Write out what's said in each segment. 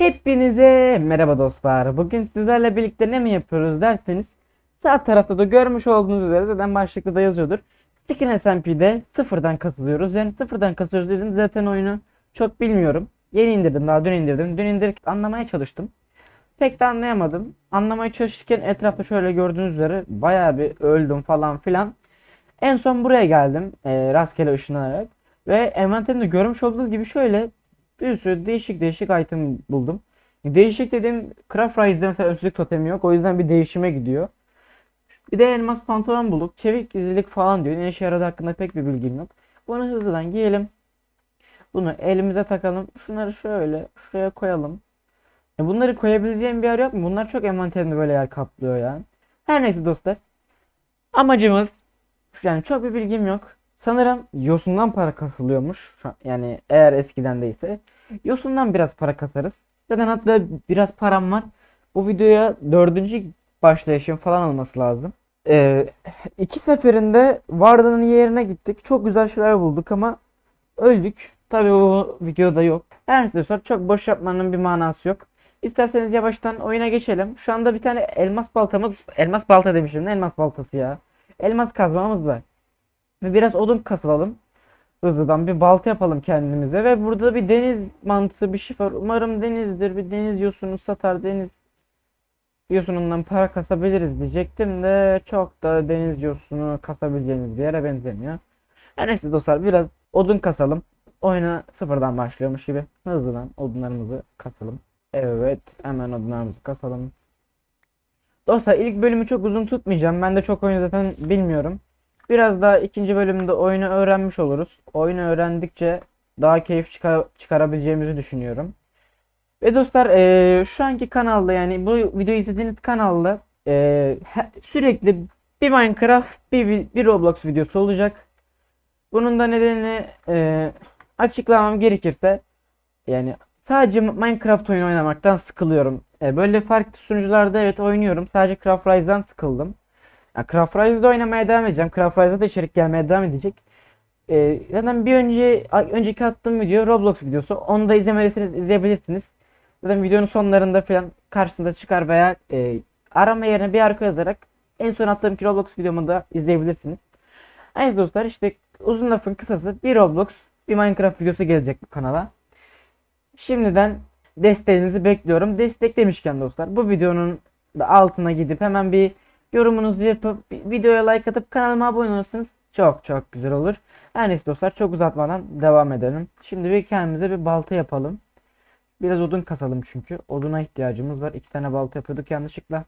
Hepinize merhaba dostlar. Bugün sizlerle birlikte ne mi yapıyoruz derseniz sağ tarafta da görmüş olduğunuz üzere zaten başlıkta da yazıyordur. Skin SMP'de sıfırdan kasılıyoruz. Yani sıfırdan kasıyoruz dedim zaten oyunu çok bilmiyorum. Yeni indirdim daha dün indirdim. Dün indirip anlamaya çalıştım. Pek de anlayamadım. Anlamaya çalışırken etrafta şöyle gördüğünüz üzere bayağı bir öldüm falan filan. En son buraya geldim eee, rastgele ışınlanarak. Ve envanterimde görmüş olduğunuz gibi şöyle bir sürü değişik değişik item buldum. Değişik dediğim Craft Rise'de mesela ölçülük totemi yok. O yüzden bir değişime gidiyor. Bir de elmas pantolon bulduk. Çevik gizlilik falan diyor. Ne işe yaradığı hakkında pek bir bilgim yok. Bunu hızlıdan giyelim. Bunu elimize takalım. Şunları şöyle şuraya koyalım. E bunları koyabileceğim bir yer yok mu? Bunlar çok envanterimde böyle yer kaplıyor yani. Her neyse dostlar. Amacımız yani çok bir bilgim yok. Sanırım yosundan para kasılıyormuş. Yani eğer eskiden değilse. Yosundan biraz para kasarız. Zaten hatta biraz param var. Bu videoya dördüncü başlayışım falan olması lazım. Ee, iki seferinde Varda'nın yerine gittik. Çok güzel şeyler bulduk ama öldük. Tabii bu videoda yok. Her neyse çok boş yapmanın bir manası yok. İsterseniz yavaştan oyuna geçelim. Şu anda bir tane elmas baltamız, elmas balta demişim. Ne elmas baltası ya? Elmas kazmamız var. Ve biraz odun kasılalım. Hızlıdan bir balta yapalım kendimize. Ve burada bir deniz mantığı bir şey var. Umarım denizdir. Bir deniz yosunu satar. Deniz yosunundan para kasabiliriz diyecektim de çok da deniz yosunu kasabileceğimiz bir yere benzemiyor. Her neyse dostlar biraz odun kasalım. Oyuna sıfırdan başlıyormuş gibi. Hızlıdan odunlarımızı kasalım. Evet hemen odunlarımızı kasalım. Dostlar ilk bölümü çok uzun tutmayacağım. Ben de çok oyunu zaten bilmiyorum. Biraz daha ikinci bölümde oyunu öğrenmiş oluruz. Oyunu öğrendikçe daha keyif çıkar çıkarabileceğimizi düşünüyorum. Ve dostlar eee, şu anki kanalda yani bu videoyu izlediğiniz kanalda he- sürekli bir Minecraft bir, bir Roblox videosu olacak. Bunun da nedenini eee, açıklamam gerekirse yani sadece Minecraft oyunu oynamaktan sıkılıyorum. E, böyle farklı sunucularda evet oynuyorum. Sadece Craft Rise'dan sıkıldım. Ya Craft Rise'da oynamaya devam edeceğim. Craft Rise'da da içerik gelmeye devam edecek. Ee, zaten bir önce önceki attığım video Roblox videosu. Onu da izlemediyseniz izleyebilirsiniz. Zaten videonun sonlarında falan karşısında çıkar veya e, arama yerine bir arka yazarak en son attığım ki Roblox videomu da izleyebilirsiniz. Evet dostlar işte uzun lafın kısası bir Roblox bir Minecraft videosu gelecek bu kanala. Şimdiden desteğinizi bekliyorum. Desteklemişken dostlar bu videonun altına gidip hemen bir yorumunuzu yapıp videoya like atıp kanalıma abone olursanız çok çok güzel olur. Her neyse dostlar çok uzatmadan devam edelim. Şimdi bir kendimize bir balta yapalım. Biraz odun kasalım çünkü. Oduna ihtiyacımız var. İki tane balta yapıyorduk yanlışlıkla.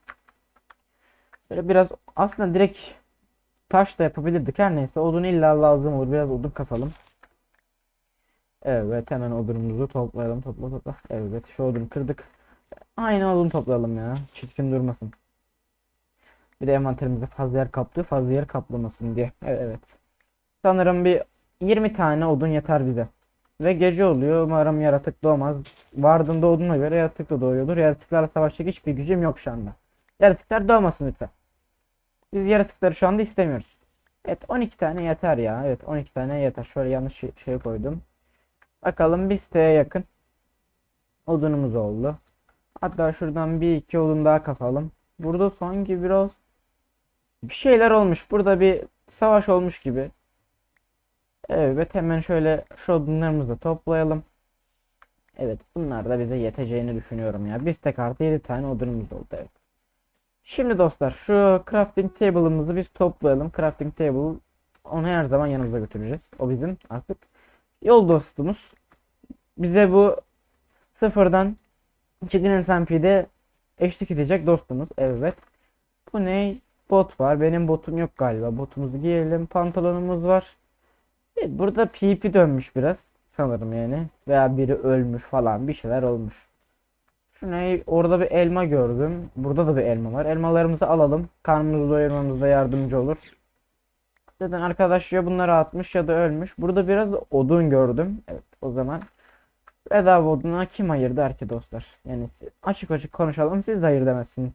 Böyle biraz aslında direkt taş da yapabilirdik. Her neyse odun illa lazım olur. Biraz odun kasalım. Evet hemen odunumuzu toplayalım. Topla topla. Evet şu odunu kırdık. Aynı odun toplayalım ya. Çirkin durmasın. Bir de envanterimizde fazla yer kaplıyor. Fazla yer kaplamasın diye. Evet, evet. Sanırım bir 20 tane odun yeter bize. Ve gece oluyor. Umarım yaratık doğmaz. Vardığında odunla göre yaratık da doğuyordur. Yaratıklarla savaşacak hiçbir gücüm yok şu anda. Yaratıklar doğmasın lütfen. Biz yaratıkları şu anda istemiyoruz. Evet 12 tane yeter ya. Evet 12 tane yeter. Şöyle yanlış şey, koydum. Bakalım bir siteye yakın. Odunumuz oldu. Hatta şuradan bir iki odun daha kasalım. Burada sanki biraz bir şeyler olmuş. Burada bir savaş olmuş gibi. Evet hemen şöyle şu odunlarımızı da toplayalım. Evet bunlar da bize yeteceğini düşünüyorum ya. Bir tek artı 7 tane odunumuz oldu evet. Şimdi dostlar şu crafting table'ımızı biz toplayalım. Crafting table onu her zaman yanımıza götüreceğiz. O bizim artık yol dostumuz. Bize bu sıfırdan Chicken SMP'de eşlik edecek dostumuz. Evet. Bu ne? Bot var. Benim botum yok galiba. Botumuzu giyelim. Pantolonumuz var. Evet, burada PP dönmüş biraz. Sanırım yani. Veya biri ölmüş falan. Bir şeyler olmuş. Şu ne? Orada bir elma gördüm. Burada da bir elma var. Elmalarımızı alalım. Karnımızı doyurmamızda yardımcı olur. Zaten arkadaş ya bunları atmış ya da ölmüş. Burada biraz odun gördüm. Evet o zaman bedava oduna kim hayır der dostlar. Yani açık açık konuşalım siz de hayır demezsiniz.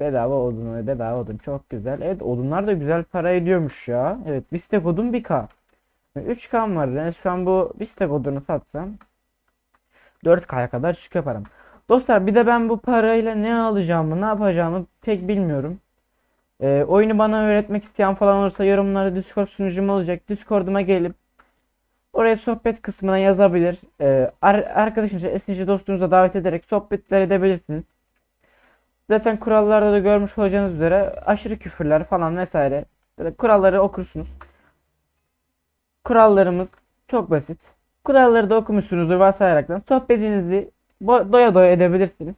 Bedava odun ve bedava odun çok güzel. Evet odunlar da güzel para ediyormuş ya. Evet bir stek odun 1k. 3k var. Yani şu an bu bir stek odunu satsam 4K'ya kadar çıkıyor param. Dostlar bir de ben bu parayla ne alacağımı, ne yapacağımı pek bilmiyorum. Ee, oyunu bana öğretmek isteyen falan olursa yorumlarda Discord sunucum olacak. Discord'uma gelip oraya sohbet kısmına yazabilir. Ee, ar arkadaşınızı, esinci dostunuza davet ederek sohbetler edebilirsiniz. Zaten kurallarda da görmüş olacağınız üzere aşırı küfürler falan vesaire. Böyle kuralları okursunuz. Kurallarımız çok basit. Kuralları da okumuşsunuzdur varsayaraktan sohbetinizi doya doya edebilirsiniz.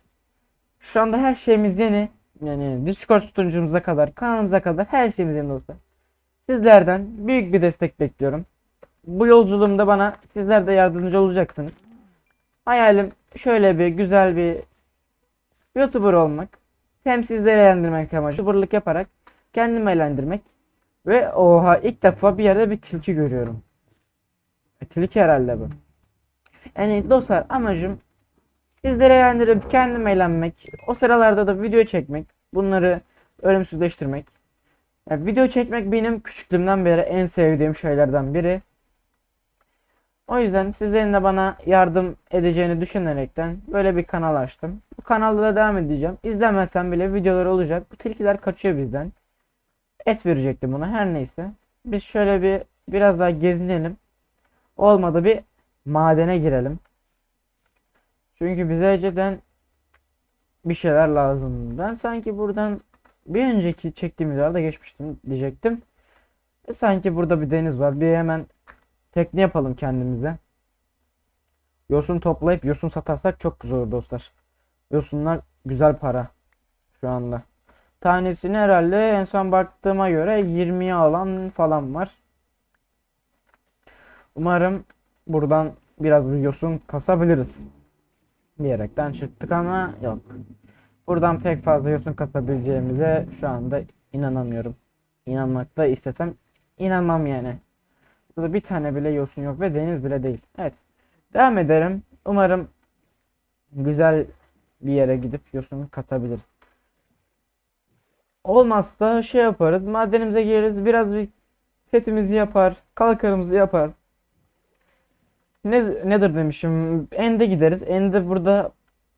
Şu anda her şeyimiz yeni. Yani Discord sunucumuza kadar, kanalımıza kadar her şeyimiz yeni dostlar. Sizlerden büyük bir destek bekliyorum. Bu yolculuğumda bana sizler de yardımcı olacaksınız. Hayalim şöyle bir güzel bir YouTuber olmak. Hem sizleri eğlendirmek amacı. YouTuber'lık yaparak kendimi eğlendirmek. Ve oha ilk defa bir yerde bir tilki görüyorum. E, tilki herhalde bu. Yani dostlar amacım sizleri eğlendirip kendim eğlenmek. O sıralarda da video çekmek. Bunları ölümsüzleştirmek. Yani video çekmek benim küçüklüğümden beri en sevdiğim şeylerden biri. O yüzden sizlerin de bana yardım edeceğini düşünerekten böyle bir kanal açtım. Bu kanalda da devam edeceğim. İzlemezsem bile videolar olacak. Bu tilkiler kaçıyor bizden. Et verecektim buna her neyse. Biz şöyle bir biraz daha gezinelim. Olmadı bir madene girelim. Çünkü bize önceden bir şeyler lazım. Ben sanki buradan bir önceki çektiğimiz yerde geçmiştim diyecektim. E sanki burada bir deniz var. Bir hemen tekne yapalım kendimize. Yosun toplayıp yosun satarsak çok güzel olur dostlar. Yosunlar güzel para şu anda. Tanesini herhalde en son baktığıma göre 20'ye alan falan var. Umarım buradan biraz bir yosun kasabiliriz. Diyerekten çıktık ama yok. Buradan pek fazla yosun kasabileceğimize şu anda inanamıyorum. İnanmak da istesem inanmam yani. Burada bir tane bile yosun yok ve deniz bile değil. Evet. Devam ederim. Umarım güzel bir yere gidip yosun katabiliriz. Olmazsa şey yaparız. Madenimize gireriz. Biraz bir setimizi yapar. Kalkarımızı yapar. Ne, nedir demişim. Ende gideriz. Ende burada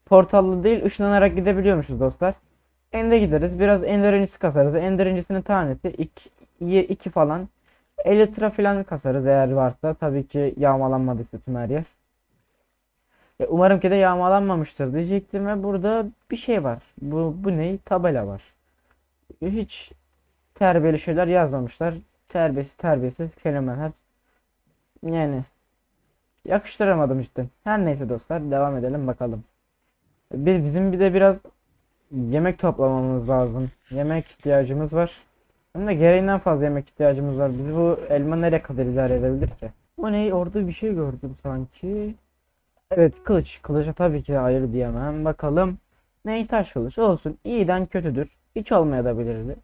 portallı değil ışınlanarak gidebiliyormuşuz dostlar. Ende gideriz. Biraz ender incisi kasarız. Ender incisinin tanesi 2 2 falan. Elytra falan kasarız eğer varsa. Tabii ki yağmalanmadıysa tüm her yer. E, umarım ki de yağmalanmamıştır diyecektim ve burada bir şey var. Bu, bu ne? Tabela var. Hiç terbiyeli şeyler yazmamışlar. Terbiyesiz terbiyesiz kelimeler. Yani yakıştıramadım işte. Her neyse dostlar devam edelim bakalım. Bir, bizim bir de biraz yemek toplamamız lazım. Yemek ihtiyacımız var. Hem de gereğinden fazla yemek ihtiyacımız var. Biz bu elma nereye kadar idare edebilir ki? Bu ne? Orada bir şey gördüm sanki. Evet kılıç. Kılıca tabii ki hayır diyemem. Bakalım. Ney taş kılıç olsun. İyiden kötüdür. Hiç olmayabilirdi.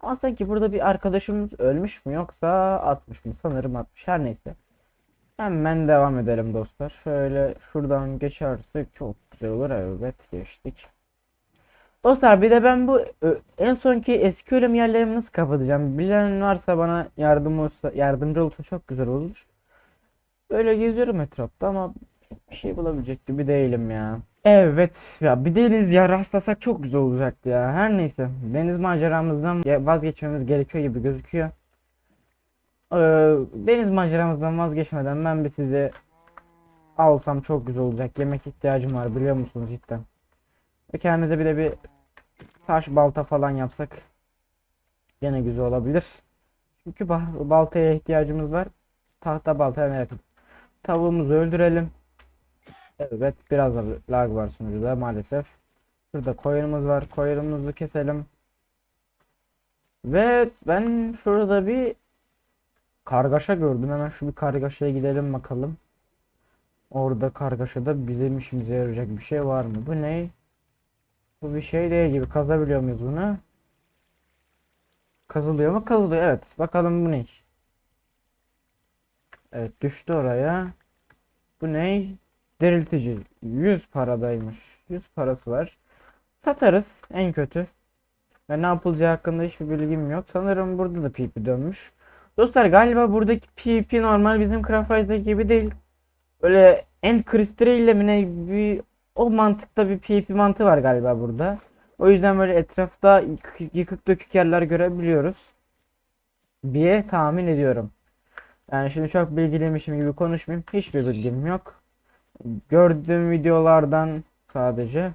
Ama sanki burada bir arkadaşımız ölmüş mü yoksa atmış mı? Sanırım atmış. Her neyse. Hemen devam edelim dostlar. Şöyle şuradan geçersek çok güzel olur. Evet geçtik. Dostlar bir de ben bu ö, en sonki eski ölüm yerlerimi nasıl kapatacağım? Bilen varsa bana yardım olsa, yardımcı olursa çok güzel olur. Böyle geziyorum etrafta ama bir şey bulabilecek gibi değilim ya. Evet ya bir deniz ya rastlasak çok güzel olacaktı ya. Her neyse deniz maceramızdan vazgeçmemiz gerekiyor gibi gözüküyor. Ee, deniz maceramızdan vazgeçmeden ben bir size alsam çok güzel olacak. Yemek ihtiyacım var biliyor musunuz cidden. Ve kendimize bir de bir taş balta falan yapsak gene güzel olabilir. Çünkü ba- baltaya ihtiyacımız var. Tahta baltaya merak. Tavuğumuzu öldürelim. Evet biraz da lag var sunucuda maalesef. Şurada koyunumuz var. Koyunumuzu keselim. Ve ben şurada bir kargaşa gördüm. Hemen şu bir kargaşaya gidelim bakalım. Orada kargaşada bizim işimize yarayacak bir şey var mı? Bu ne? Bu bir şey değil gibi. Kazabiliyor muyuz bunu? Kazılıyor mu? Kazılıyor. Evet. Bakalım bu ne? Evet düştü oraya. Bu ne? Diriltici. 100 paradaymış. 100 parası var. Satarız en kötü. Ve ne yapılacağı hakkında hiçbir bilgim yok. Sanırım burada da PP dönmüş. Dostlar galiba buradaki PP normal bizim Craft gibi değil. Öyle End Crystal ile mi ne bir o mantıkta bir PvP mantığı var galiba burada. O yüzden böyle etrafta yıkık, dökük yerler görebiliyoruz diye tahmin ediyorum. Yani şimdi çok bilgiliymişim gibi konuşmayayım. Hiçbir bilgim yok. Gördüğüm videolardan sadece.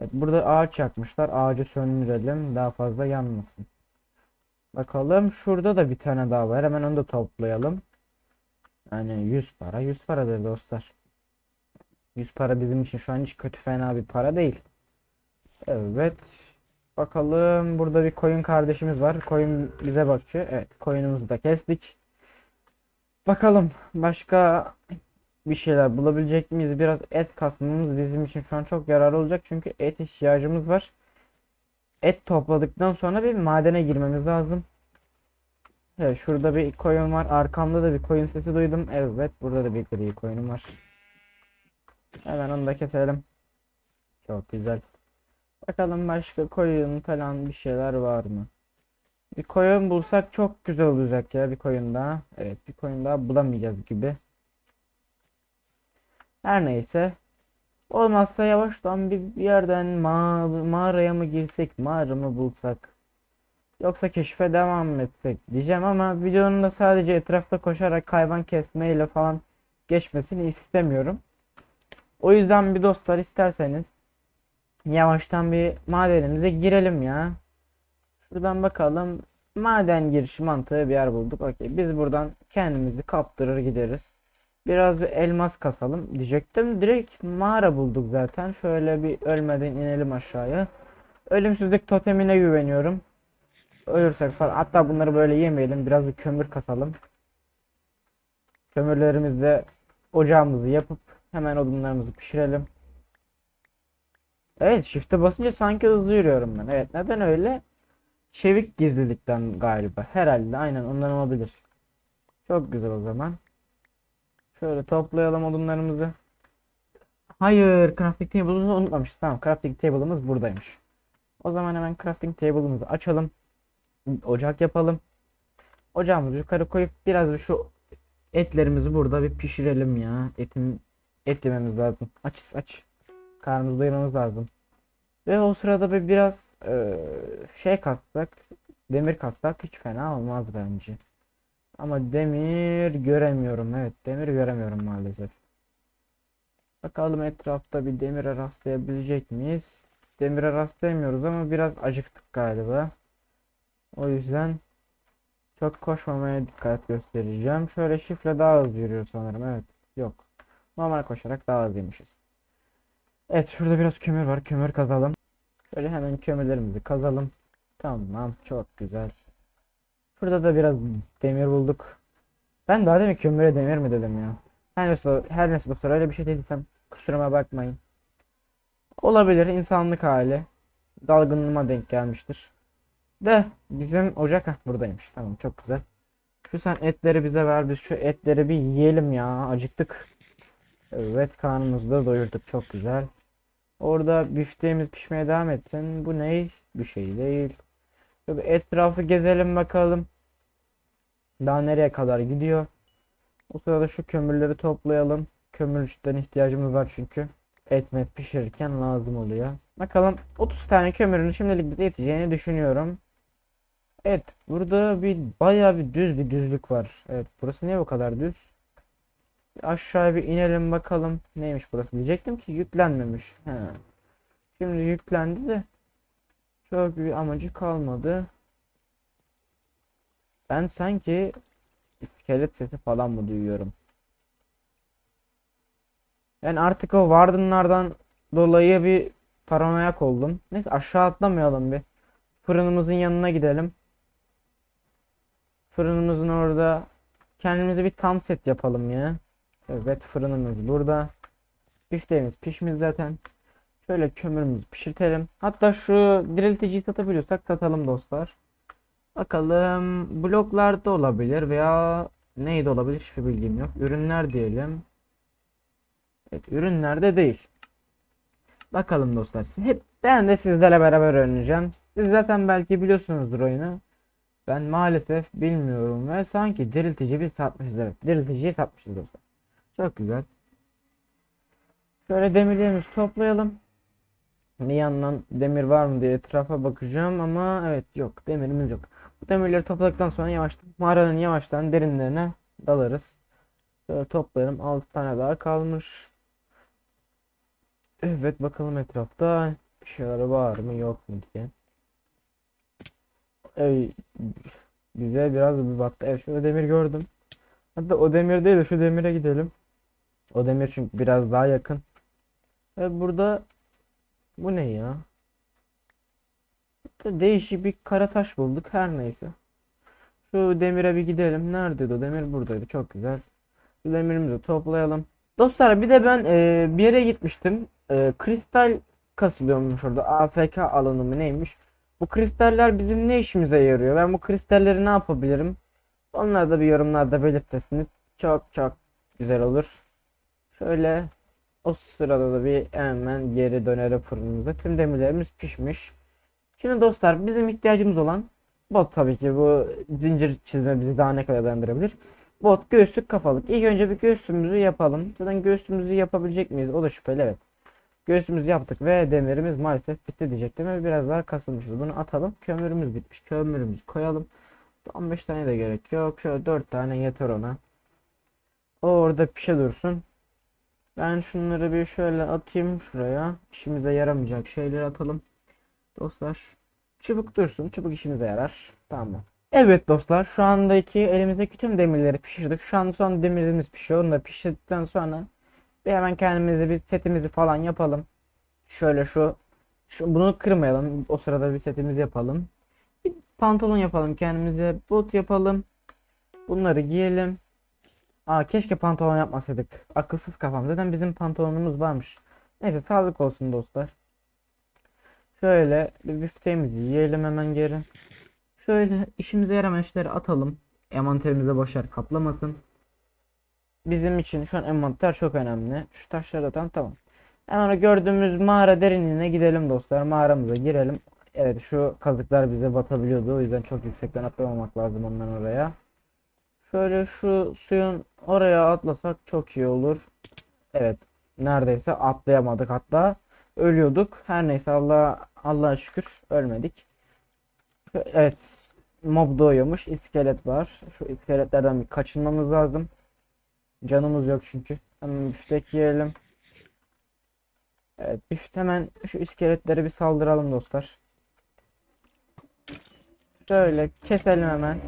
Evet, burada ağaç yakmışlar. Ağacı söndürelim. Daha fazla yanmasın. Bakalım. Şurada da bir tane daha var. Hemen onu da toplayalım. Yani 100 para. 100 paradır dostlar. 100 para bizim için şu an hiç kötü fena bir para değil. Evet. Bakalım. Burada bir koyun kardeşimiz var. Koyun bize bakıyor. Evet. Koyunumuzu da kestik. Bakalım. Başka bir şeyler bulabilecek miyiz? Biraz et kasmamız bizim için şu an çok yararlı olacak. Çünkü et ihtiyacımız var. Et topladıktan sonra bir madene girmemiz lazım. Evet, şurada bir koyun var. Arkamda da bir koyun sesi duydum. Evet, burada da bir gri koyunum var. Hemen onu da keselim. Çok güzel. Bakalım başka koyun falan bir şeyler var mı? Bir koyun bulsak çok güzel olacak ya bir koyun daha. Evet, bir koyun daha bulamayacağız gibi. Her neyse. Olmazsa yavaştan bir yerden ma mağaraya mı girsek, mağara mı bulsak? Yoksa keşfe devam etsek diyeceğim ama videonun da sadece etrafta koşarak hayvan kesmeyle falan geçmesini istemiyorum. O yüzden bir dostlar isterseniz yavaştan bir madenimize girelim ya. Şuradan bakalım. Maden girişi mantığı bir yer bulduk. Okey. Biz buradan kendimizi kaptırır gideriz. Biraz bir elmas kasalım diyecektim. Direkt mağara bulduk zaten. Şöyle bir ölmeden inelim aşağıya. Ölümsüzlük totemine güveniyorum. Ölürsek falan. Hatta bunları böyle yemeyelim. Biraz bir kömür kasalım. Kömürlerimizle ocağımızı yapıp hemen odunlarımızı pişirelim. Evet, shift'e basınca sanki hızlı yürüyorum ben. Evet, neden öyle? Çevik gizlilikten galiba. Herhalde aynen ondan olabilir. Çok güzel o zaman. Şöyle toplayalım odunlarımızı. Hayır, crafting table'ımızı unutmamışız. Tamam, crafting table'ımız buradaymış. O zaman hemen crafting table'ımızı açalım. Ocak yapalım. Ocağımızı yukarı koyup biraz bir şu etlerimizi burada bir pişirelim ya. Etin et yememiz lazım. Aç aç. Karnımızı doyurmamız lazım. Ve o sırada bir biraz eee, şey katsak, demir katsak hiç fena olmaz bence. Ama demir göremiyorum. Evet, demir göremiyorum maalesef. Bakalım etrafta bir demire rastlayabilecek miyiz? Demire rastlayamıyoruz ama biraz acıktık galiba. O yüzden çok koşmamaya dikkat göstereceğim. Şöyle şifre daha hızlı yürüyor sanırım. Evet. Yok. Normal koşarak daha hızlıymışız. Evet şurada biraz kömür var. Kömür kazalım. Şöyle hemen kömürlerimizi kazalım. Tamam çok güzel. Şurada da biraz demir bulduk. Ben daha demin kömüre demir mi dedim ya. Her neyse, her neyse dostlar öyle bir şey dediysem kusuruma bakmayın. Olabilir insanlık hali. Dalgınlığıma denk gelmiştir. De bizim ocak heh, buradaymış. Tamam çok güzel. Şu sen etleri bize ver biz şu etleri bir yiyelim ya acıktık. Evet karnımızı da doyurduk çok güzel. Orada bifteğimiz pişmeye devam etsin. Bu ne? Bir şey değil. Şöyle etrafı gezelim bakalım. Daha nereye kadar gidiyor. O sırada şu kömürleri toplayalım. Kömürden ihtiyacımız var çünkü. Et met pişirirken lazım oluyor. Bakalım 30 tane kömürün şimdilik bize yeteceğini düşünüyorum. Evet burada bir bayağı bir düz bir düzlük var. Evet burası niye bu kadar düz? Aşağıya bir inelim bakalım. Neymiş burası diyecektim ki yüklenmemiş. He. Şimdi yüklendi de çok bir amacı kalmadı. Ben sanki iskelet sesi falan mı duyuyorum? Ben artık o Warden'lardan dolayı bir paranoyak oldum. Neyse aşağı atlamayalım bir. Fırınımızın yanına gidelim. Fırınımızın orada kendimize bir tam set yapalım ya. Evet fırınımız burada. Bifteğimiz pişmiş zaten. Şöyle kömürümüzü pişirtelim. Hatta şu dirilticiyi satabiliyorsak satalım dostlar. Bakalım bloklarda olabilir veya neyde olabilir hiçbir bilgim yok. Ürünler diyelim. Evet ürünlerde değil. Bakalım dostlar. Hep ben de sizlerle beraber öğreneceğim. Siz zaten belki biliyorsunuzdur oyunu. Ben maalesef bilmiyorum ve sanki diriltici bir satmışız evet. Dirilticiyi satmışız dostlar. Çok güzel. Şöyle demirlerimizi toplayalım. Bir yandan demir var mı diye etrafa bakacağım ama evet yok demirimiz yok. Bu demirleri topladıktan sonra yavaş mağaranın yavaştan derinlerine dalarız. Şöyle toplayalım 6 tane daha kalmış. Evet bakalım etrafta bir şeyler var mı yok mu diye. Ey, bize biraz bir battı. Evet şurada demir gördüm. Hatta o demir değil de şu demire gidelim. O demir çünkü biraz daha yakın. Evet burada bu ne ya? Burada değişik bir kara taş bulduk her neyse. Şu demire bir gidelim. Neredeydi o demir? Buradaydı. Çok güzel. Şu demirimizi toplayalım. Dostlar bir de ben e, bir yere gitmiştim. E, kristal kasılıyormuş orada. AFK alanı mı neymiş? Bu kristaller bizim ne işimize yarıyor? Ben bu kristalleri ne yapabilirim? Onları da bir yorumlarda belirtirseniz çok çok güzel olur. Şöyle o sırada da bir hemen geri dönelim fırınımıza. Tüm demirlerimiz pişmiş. Şimdi dostlar bizim ihtiyacımız olan bot tabii ki bu zincir çizme bizi daha ne kadar dayandırabilir. Bot göğüslük kafalık. İlk önce bir göğsümüzü yapalım. Zaten göğsümüzü yapabilecek miyiz? O da şüpheli evet. Göğsümüzü yaptık ve demirimiz maalesef bitti diyecektim ve biraz daha kasılmışız. Bunu atalım. Kömürümüz bitmiş. Kömürümüzü koyalım. 15 tane de gerek yok. Şöyle 4 tane yeter ona. O orada pişe dursun. Ben şunları bir şöyle atayım şuraya. İşimize yaramayacak şeyleri atalım. Dostlar. Çubuk dursun. Çubuk işimize yarar. Tamam. Evet dostlar. Şu andaki elimizdeki tüm demirleri pişirdik. Şu an son demirimiz pişiyor. Onu da pişirdikten sonra bir hemen kendimize bir setimizi falan yapalım. Şöyle şu, şu bunu kırmayalım. O sırada bir setimizi yapalım. Bir pantolon yapalım kendimize. Bot yapalım. Bunları giyelim. Aa keşke pantolon yapmasaydık. Akılsız kafam. Zaten bizim pantolonumuz varmış. Neyse sağlık olsun dostlar. Şöyle bir bifteğimizi yiyelim hemen geri. Şöyle işimize yaramayan şeyleri atalım. Envanterimize boşver kaplamasın. Bizim için şu an envanter çok önemli. Şu taşları da tam tamam. Hemen gördüğümüz mağara derinliğine gidelim dostlar. Mağaramıza girelim. Evet şu kazıklar bize batabiliyordu. O yüzden çok yüksekten atlamamak lazım ondan oraya. Şöyle şu suyun oraya atlasak çok iyi olur. Evet. Neredeyse atlayamadık hatta. Ölüyorduk. Her neyse Allah Allah'a şükür ölmedik. Evet. Mob doğuyormuş. İskelet var. Şu iskeletlerden bir kaçınmamız lazım. Canımız yok çünkü. Hemen biftek yiyelim. Evet bifte hemen şu iskeletlere bir saldıralım dostlar. Şöyle keselim hemen.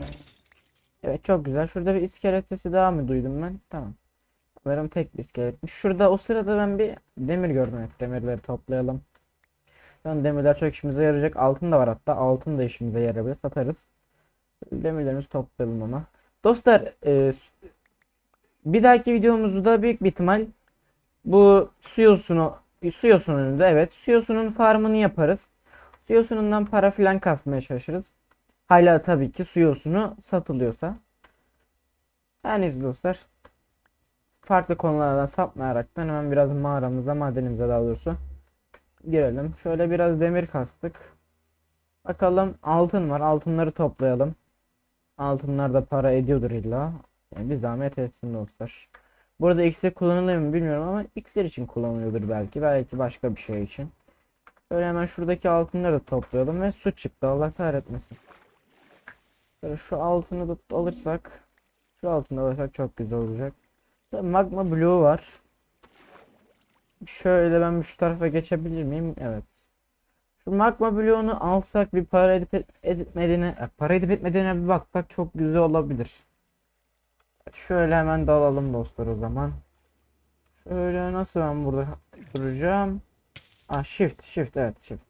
Evet çok güzel. Şurada bir iskelet sesi daha mı duydum ben? Tamam. Sanırım tek bir iskeletmiş. Şurada o sırada ben bir demir gördüm. Evet demirleri toplayalım. Yani demirler çok işimize yarayacak. Altın da var hatta. Altın da işimize yarayabilir. Satarız. Demirlerimizi toplayalım ama. Dostlar e, bir dahaki videomuzda büyük bir ihtimal bu su yosunu su yosununda evet su yosunun farmını yaparız. Su yosunundan para filan kasmaya çalışırız. Hala tabii ki su yosunu satılıyorsa. Neyse dostlar. Farklı konulardan sapmayaraktan hemen biraz mağaramıza madenimize daha doğrusu girelim. Şöyle biraz demir kastık. Bakalım altın var. Altınları toplayalım. Altınlar da para ediyordur illa. Yani bir zahmet etsin dostlar. Burada iksir kullanılıyor mu bilmiyorum ama iksir için kullanılıyordur belki. Belki başka bir şey için. Şöyle hemen şuradaki altınları da toplayalım ve su çıktı. Allah kahretmesin. Şöyle şu altını da alırsak şu altını alırsak çok güzel olacak. Magma bloğu var. Şöyle ben şu tarafa geçebilir miyim? Evet. Şu magma bloğunu alsak bir para edip etmediğine, para edip etmediğine bir baksak çok güzel olabilir. Şöyle hemen dalalım dostlar o zaman. Şöyle nasıl ben burada duracağım? Ah shift shift evet shift.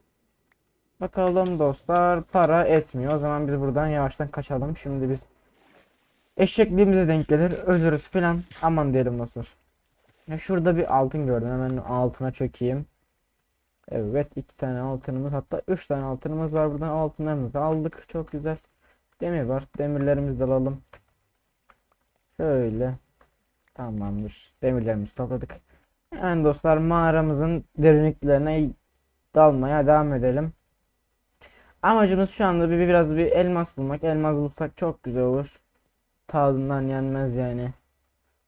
Bakalım dostlar para etmiyor. O zaman biz buradan yavaştan kaçalım. Şimdi biz eşekliğimize denk gelir. Özürüz filan. Aman diyelim dostlar. Ya şurada bir altın gördüm. Hemen altına çökeyim. Evet iki tane altınımız hatta üç tane altınımız var. Buradan altınlarımızı aldık. Çok güzel. Demir var. Demirlerimizi de alalım. Şöyle. Tamamdır. Demirlerimizi topladık. Hemen dostlar mağaramızın derinliklerine dalmaya devam edelim. Amacımız şu anda bir biraz bir elmas bulmak. Elmas bulsak çok güzel olur. Tadından yenmez yani.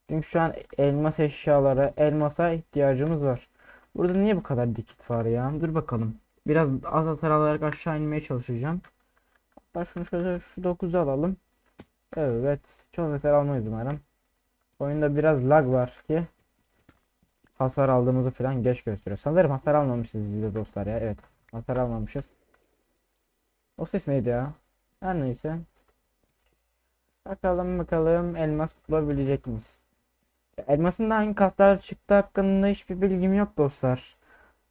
Çünkü şu an elmas eşyalara, elmasa ihtiyacımız var. Burada niye bu kadar dikit var ya? Dur bakalım. Biraz az hasar alarak aşağı inmeye çalışacağım. Hatta şunu şöyle şu 9'u alalım. Evet. Çok hasar almayız umarım. Oyunda biraz lag var ki hasar aldığımızı falan geç gösteriyor. Sanırım hasar almamışız biz de dostlar ya. Evet. Hasar almamışız. O ses neydi ya? Her neyse. Bakalım bakalım elmas bulabilecek miyiz? Elmasın da hangi katlar çıktı hakkında hiçbir bilgim yok dostlar.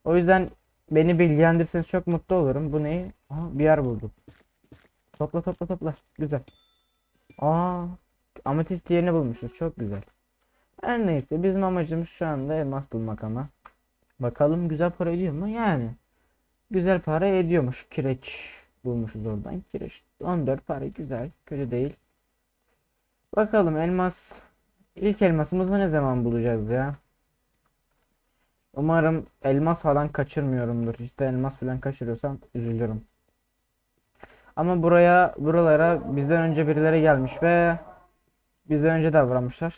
O yüzden beni bilgilendirirseniz çok mutlu olurum. Bu ne? Aha, bir yer buldum. Topla topla topla. Güzel. Aa, ametist yerini bulmuşuz. Çok güzel. Her neyse bizim amacımız şu anda elmas bulmak ama. Bakalım güzel para ediyor mu? Yani. Güzel para ediyormuş. Kireç bulmuşuz oradan. Kireç 14 para güzel. Kötü değil. Bakalım elmas. İlk elmasımızı ne zaman bulacağız ya? Umarım elmas falan kaçırmıyorumdur. İşte elmas falan kaçırıyorsam üzülürüm. Ama buraya buralara bizden önce birileri gelmiş ve bizden önce davranmışlar.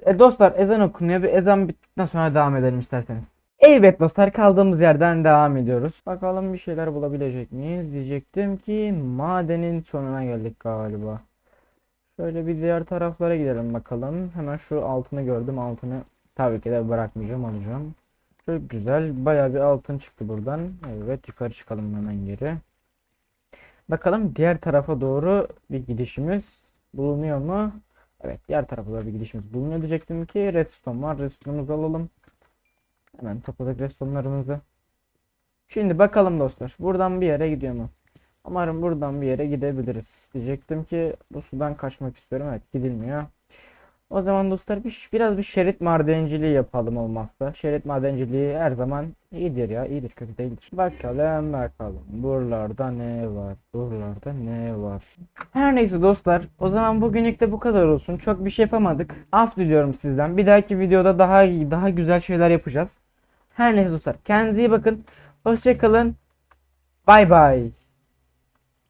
E dostlar ezan okunuyor. Bir ezan bittikten sonra devam edelim isterseniz. Evet dostlar kaldığımız yerden devam ediyoruz. Bakalım bir şeyler bulabilecek miyiz? Diyecektim ki madenin sonuna geldik galiba. Şöyle bir diğer taraflara gidelim bakalım. Hemen şu altını gördüm. Altını tabii ki de bırakmayacağım alacağım. Çok güzel. Bayağı bir altın çıktı buradan. Evet yukarı çıkalım hemen geri. Bakalım diğer tarafa doğru bir gidişimiz bulunuyor mu? Evet diğer tarafa doğru bir gidişimiz bulunuyor diyecektim ki redstone var. Redstone'umuzu alalım. Hemen topladık redstone'larımızı. Şimdi bakalım dostlar. Buradan bir yere gidiyor mu? Umarım buradan bir yere gidebiliriz. Diyecektim ki bu sudan kaçmak istiyorum. Evet gidilmiyor. O zaman dostlar bir, biraz bir şerit madenciliği yapalım olmazsa. Şerit madenciliği her zaman iyidir ya. iyidir kötü değildir. Bakalım bakalım. Buralarda ne var? Buralarda ne var? Her neyse dostlar. O zaman bugünlük de bu kadar olsun. Çok bir şey yapamadık. Af diliyorum sizden. Bir dahaki videoda daha iyi, daha güzel şeyler yapacağız. Her neyse dostlar. Kendinize iyi bakın. Hoşçakalın. Bay bay.